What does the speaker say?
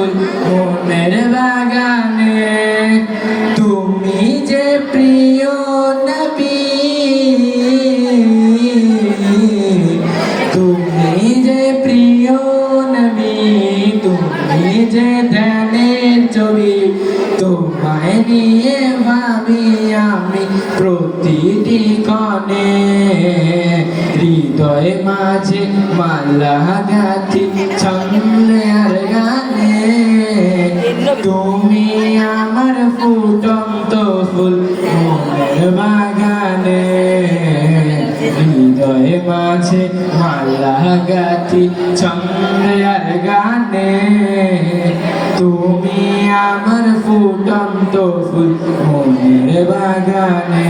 ফুল মনের বাগানে। তুমি যে প্রিয় নবী তুমি যে প্রিয় নবী তুমি যে ধ্যানের ছবি, তোমায় নিয়ে ভাবি আমি প্রতিটি কণে। হৃদয় মাঝে মালা গাথি ছন্দে বাগানে হৃদয়ে মাঝে মালা গাথি ছন্দে আর গানে। তুমি আমার ফুটন্ত ফুল বাগানে।